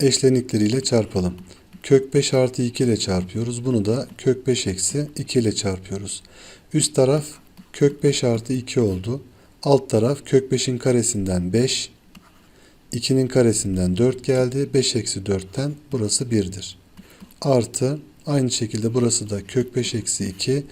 eşlenikleriyle çarpalım. Kök 5 artı 2 ile çarpıyoruz. Bunu da kök 5 eksi 2 ile çarpıyoruz. Üst taraf kök 5 artı 2 oldu. Alt taraf kök 5'in karesinden 5. 2'nin karesinden 4 geldi. 5 eksi 4'ten burası 1'dir. Artı aynı şekilde burası da kök 5 eksi 2.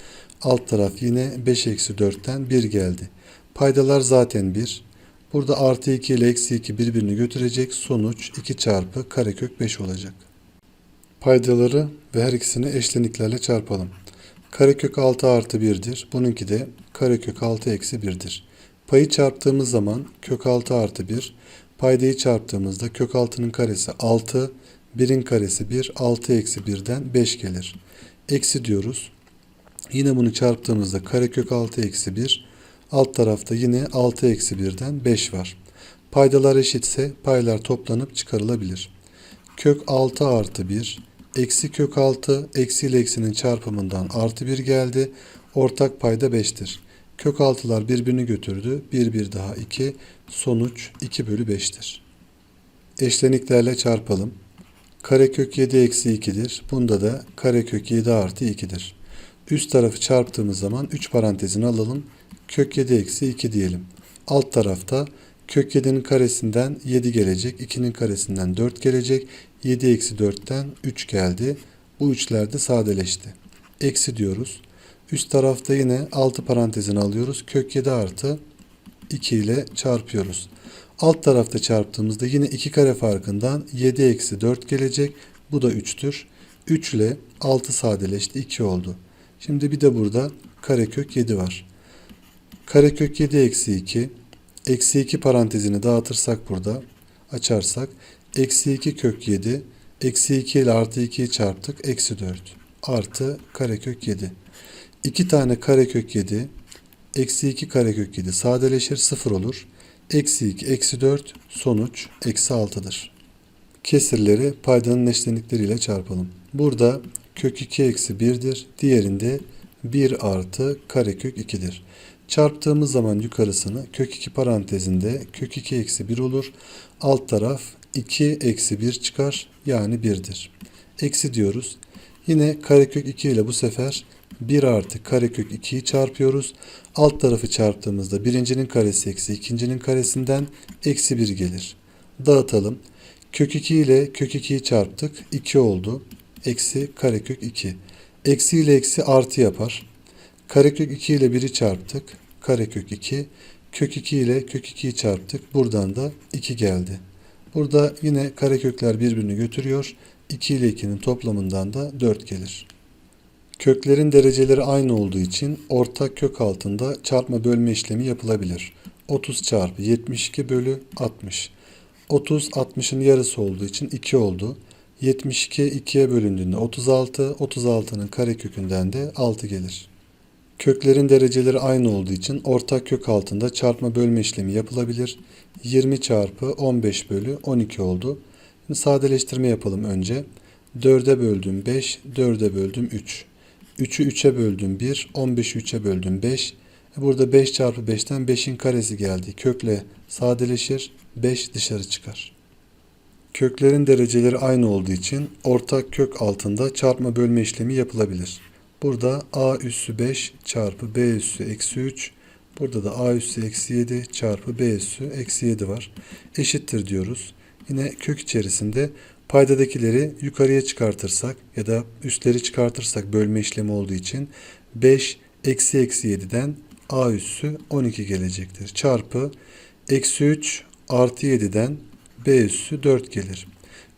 Alt taraf yine 5 eksi 4'ten 1 geldi. Paydalar zaten 1. Burada artı 2 ile eksi 2 birbirini götürecek. Sonuç 2 çarpı karekök 5 olacak. Paydaları ve her ikisini eşleniklerle çarpalım. Karekök 6 artı 1'dir. Bununki de karekök 6 eksi 1'dir. Payı çarptığımız zaman kök 6 artı 1. Paydayı çarptığımızda kök 6'nın karesi 6. 1'in karesi 1. 6 eksi 1'den 5 gelir. Eksi diyoruz. Yine bunu çarptığımızda karekök 6 eksi 1. Alt tarafta yine 6 eksi 1'den 5 var. Paydalar eşitse paylar toplanıp çıkarılabilir. Kök 6 artı 1 eksi kök 6 eksi ile eksinin çarpımından artı 1 geldi. Ortak payda 5'tir. Kök 6'lar birbirini götürdü. 1 1 daha 2. Sonuç 2 bölü 5'tir. Eşleniklerle çarpalım. Karekök 7 eksi 2'dir. Bunda da karekök 7 artı 2'dir. Üst tarafı çarptığımız zaman 3 parantezini alalım. Kök 7 eksi 2 diyelim. Alt tarafta kök 7'nin karesinden 7 gelecek. 2'nin karesinden 4 gelecek. 7 eksi 4'ten 3 geldi. Bu üçler de sadeleşti. Eksi diyoruz. Üst tarafta yine 6 parantezini alıyoruz. Kök 7 artı 2 ile çarpıyoruz. Alt tarafta çarptığımızda yine 2 kare farkından 7 eksi 4 gelecek. Bu da 3'tür. 3 ile 6 sadeleşti. 2 oldu. Şimdi bir de burada karekök 7 var. Karekök 7 eksi 2. Eksi 2 parantezini dağıtırsak burada açarsak eksi 2 kök 7 eksi 2 ile artı 2'yi çarptık eksi 4 artı karekök 7. 2 tane karekök 7 eksi 2 karekök 7 sadeleşir 0 olur. Eksi 2 eksi 4 sonuç eksi 6'dır. Kesirleri paydanın eşlenikleriyle çarpalım. Burada kök 2 eksi 1'dir. Diğerinde 1 artı karekök 2'dir. Çarptığımız zaman yukarısını kök 2 parantezinde kök 2 eksi 1 olur. Alt taraf 2 eksi 1 çıkar yani 1'dir. Eksi diyoruz. Yine karekök 2 ile bu sefer 1 artı karekök 2'yi çarpıyoruz. Alt tarafı çarptığımızda birincinin karesi eksi ikincinin karesinden eksi 1 gelir. Dağıtalım. Kök 2 ile kök 2'yi çarptık. 2 oldu. Eksi karekök 2. Eksi ile eksi artı yapar. Karekök 2 ile 1'i çarptık. Karekök 2. Kök 2 ile kök 2'yi çarptık. Buradan da 2 geldi. Burada yine karekökler birbirini götürüyor. 2 ile 2'nin toplamından da 4 gelir. Köklerin dereceleri aynı olduğu için ortak kök altında çarpma bölme işlemi yapılabilir. 30 çarpı 72 bölü 60. 30 60'ın yarısı olduğu için 2 oldu. 72 2'ye bölündüğünde 36, 36'nın karekökünden de 6 gelir. Köklerin dereceleri aynı olduğu için ortak kök altında çarpma bölme işlemi yapılabilir. 20 çarpı 15 bölü 12 oldu. Şimdi sadeleştirme yapalım önce. 4'e böldüm 5, 4'e böldüm 3. 3'ü 3'e böldüm 1, 15'i 3'e böldüm 5. Burada 5 çarpı 5'ten 5'in karesi geldi. Kökle sadeleşir, 5 dışarı çıkar. Köklerin dereceleri aynı olduğu için ortak kök altında çarpma bölme işlemi yapılabilir. Burada a üssü 5 çarpı b üssü eksi 3. Burada da a üssü eksi 7 çarpı b üssü eksi 7 var. Eşittir diyoruz. Yine kök içerisinde paydadakileri yukarıya çıkartırsak ya da üstleri çıkartırsak bölme işlemi olduğu için 5 eksi eksi 7'den a üssü 12 gelecektir. Çarpı eksi 3 artı 7'den b üssü 4 gelir.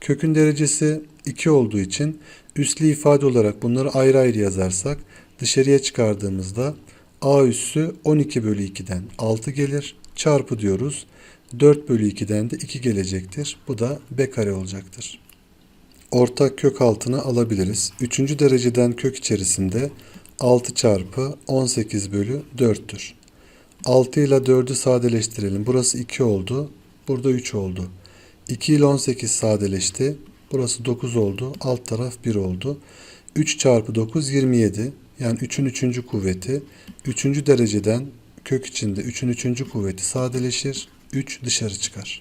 Kökün derecesi 2 olduğu için üslü ifade olarak bunları ayrı ayrı yazarsak dışarıya çıkardığımızda a üssü 12 bölü 2'den 6 gelir. Çarpı diyoruz. 4 bölü 2'den de 2 gelecektir. Bu da b kare olacaktır. Ortak kök altını alabiliriz. Üçüncü dereceden kök içerisinde 6 çarpı 18 bölü 4'tür. 6 ile 4'ü sadeleştirelim. Burası 2 oldu. Burada 3 oldu. 2 ile 18 sadeleşti. Burası 9 oldu. Alt taraf 1 oldu. 3 çarpı 9 27. Yani 3'ün 3. kuvveti. 3. dereceden kök içinde 3'ün 3. kuvveti sadeleşir. 3 dışarı çıkar.